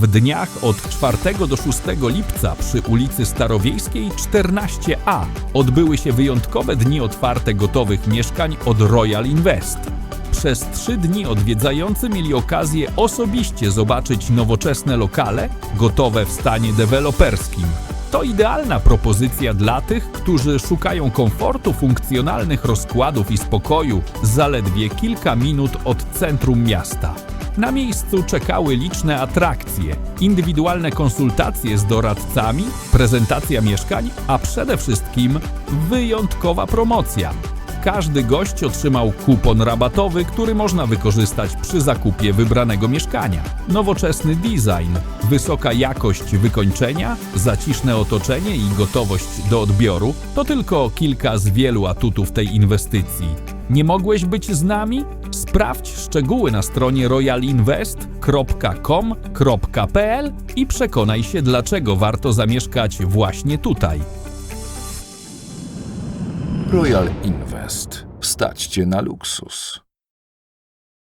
W dniach od 4 do 6 lipca przy ulicy Starowiejskiej 14a odbyły się wyjątkowe dni otwarte gotowych mieszkań od Royal Invest. Przez trzy dni odwiedzający mieli okazję osobiście zobaczyć nowoczesne lokale gotowe w stanie deweloperskim. To idealna propozycja dla tych, którzy szukają komfortu, funkcjonalnych rozkładów i spokoju zaledwie kilka minut od centrum miasta. Na miejscu czekały liczne atrakcje, indywidualne konsultacje z doradcami, prezentacja mieszkań, a przede wszystkim wyjątkowa promocja. Każdy gość otrzymał kupon rabatowy, który można wykorzystać przy zakupie wybranego mieszkania. Nowoczesny design, wysoka jakość wykończenia, zaciszne otoczenie i gotowość do odbioru to tylko kilka z wielu atutów tej inwestycji. Nie mogłeś być z nami? Sprawdź szczegóły na stronie royalinvest.com.pl i przekonaj się, dlaczego warto zamieszkać właśnie tutaj. Royal Invest. Stać cię na luksus.